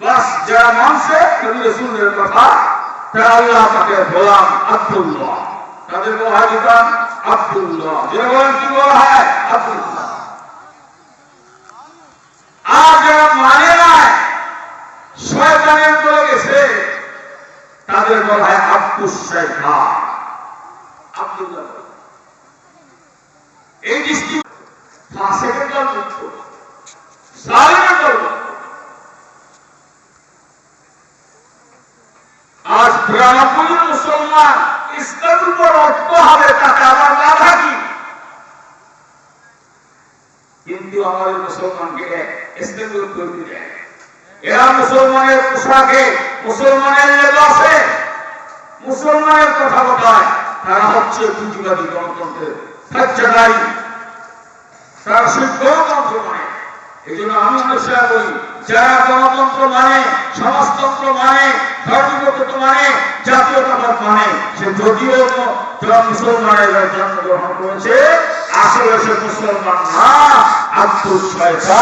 বাস যারা মানছে, নবী রসুলের কথা, তারা আল্লাহ তাকে গোলাম আব্দুল্লাহ। তাদের বলা হয় দোকান আব্দুল্লাহ। যারা বলেন কি বলা হয়? আব্দুল্লাহ। মানে এই দৃষ্টি ফাঁসেকের দল আজ বিরানব্বই মুসলমান ইসলামের উপর অর্থ হবে তাতে আমার না থাকি কিন্তু আমাদের মুসলমানকে ইসলামের তৈরি দেয় এরা মুসলমানের পোশাকে, মুসলমানের লেবাসে মুসলমানের কথা কথায় তারা হচ্ছে পুঁজিবাদী গণতন্ত্রের সজ্জাদারি তারা সেই গণতন্ত্র মানে এই জন্য আমি অনুসার বলি যারা গণতন্ত্র মানে সমাজতন্ত্র মানে ধর্মগত মানে জাতীয়তাবাদ মানে সে যদিও মুসলমানের জন্মগ্রহণ করেছে, আসলে সে মুসলমান না আত্মশয়তা